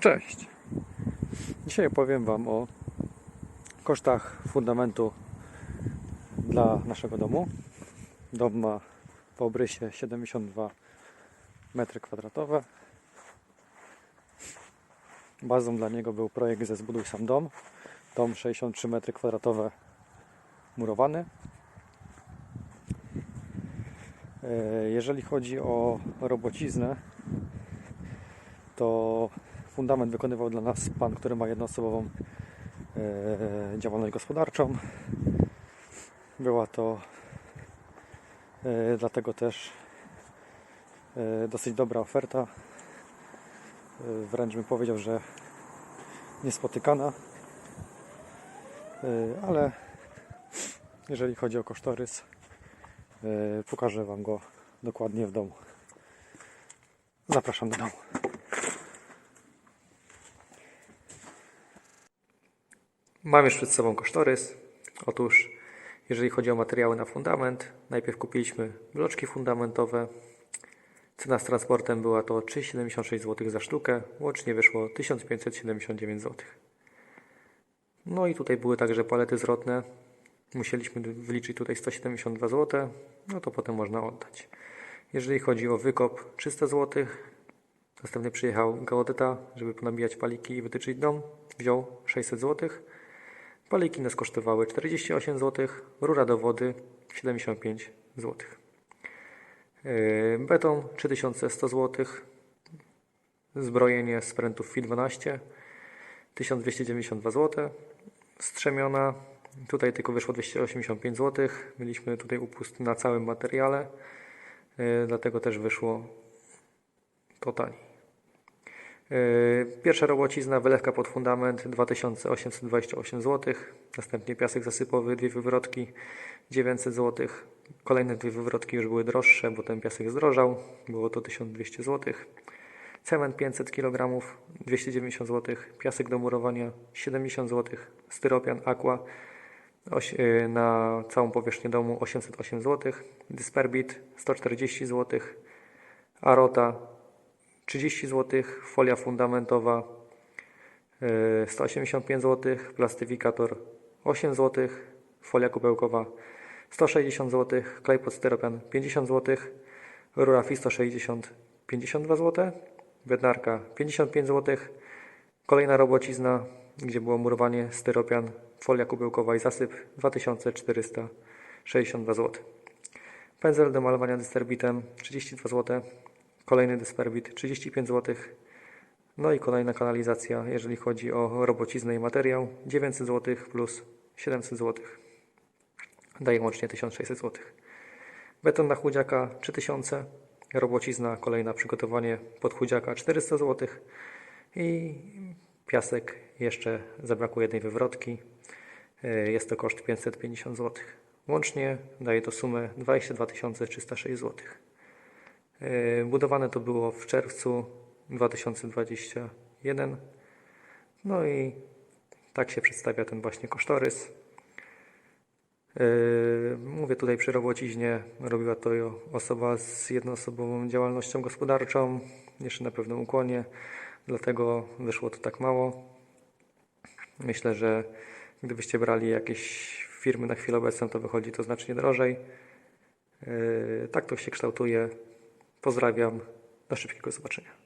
Cześć! Dzisiaj opowiem Wam o kosztach fundamentu dla naszego domu. Dom ma po obrysie 72 m2. Bazą dla niego był projekt ze Zbuduj Sam Dom. Dom 63 m2 murowany. E, Jeżeli chodzi o robociznę, to fundament wykonywał dla nas pan, który ma jednoosobową e, działalność gospodarczą. Była to e, dlatego też e, dosyć dobra oferta. Wręcz bym powiedział, że niespotykana. Ale jeżeli chodzi o kosztorys, pokażę Wam go dokładnie w domu. Zapraszam do domu. Mam już przed sobą kosztorys. Otóż, jeżeli chodzi o materiały na fundament, najpierw kupiliśmy bloczki fundamentowe. Cena z transportem była to 3,76 zł za sztukę. Łącznie wyszło 1579 zł. No i tutaj były także palety zwrotne. Musieliśmy wyliczyć tutaj 172 zł. No to potem można oddać. Jeżeli chodzi o wykop 300 zł. Następnie przyjechał geodeta, żeby ponabijać paliki i wytyczyć dom. Wziął 600 zł. Paliki nas kosztowały 48 zł, rura do wody 75 zł. Yy, Beton 3100 zł, zbrojenie z prętów FI 12 1292 zł, strzemiona tutaj tylko wyszło 285 zł, mieliśmy tutaj upust na całym materiale, yy, dlatego też wyszło to taniej. Yy, Pierwsza robocizna, wylewka pod fundament 2828 zł. Następnie piasek zasypowy, dwie wywrotki 900 zł. Kolejne dwie wywrotki już były droższe, bo ten piasek zdrożał. Było to 1200 zł. Cement 500 kg 290 zł. Piasek do murowania 70 zł. Styropian Aqua yy, na całą powierzchnię domu 808 zł. Disperbit 140 zł. Arota 30 zł, folia fundamentowa yy, 185 zł, plastyfikator 8 zł, folia kubełkowa 160 zł, klej pod styropian 50 zł, rura FI 160 52 zł, bednarka 55 zł, kolejna robocizna, gdzie było murowanie, styropian, folia kubełkowa i zasyp 2462 zł. Pędzel do malowania dysterbitem 32 zł. Kolejny dysperbit 35 zł. No i kolejna kanalizacja, jeżeli chodzi o robociznę i materiał 900 zł plus 700 zł. Daje łącznie 1600 zł. Beton na chudziaka 3000. Robocizna, kolejna przygotowanie pod chudziaka 400 zł. I piasek jeszcze zabrakło jednej wywrotki. Yy, Jest to koszt 550 zł. Łącznie daje to sumę 22 306 zł. Yy, Budowane to było w czerwcu 2021. No i tak się przedstawia ten właśnie kosztorys. Yy, Mówię tutaj przy robociźnie, robiła to osoba z jednoosobową działalnością gospodarczą, jeszcze na pewnym ukłonie, dlatego wyszło to tak mało. Myślę, że gdybyście brali jakieś firmy na chwilę obecną, to wychodzi to znacznie drożej. Yy, Tak to się kształtuje. Pozdrawiam. Do szybkiego zobaczenia.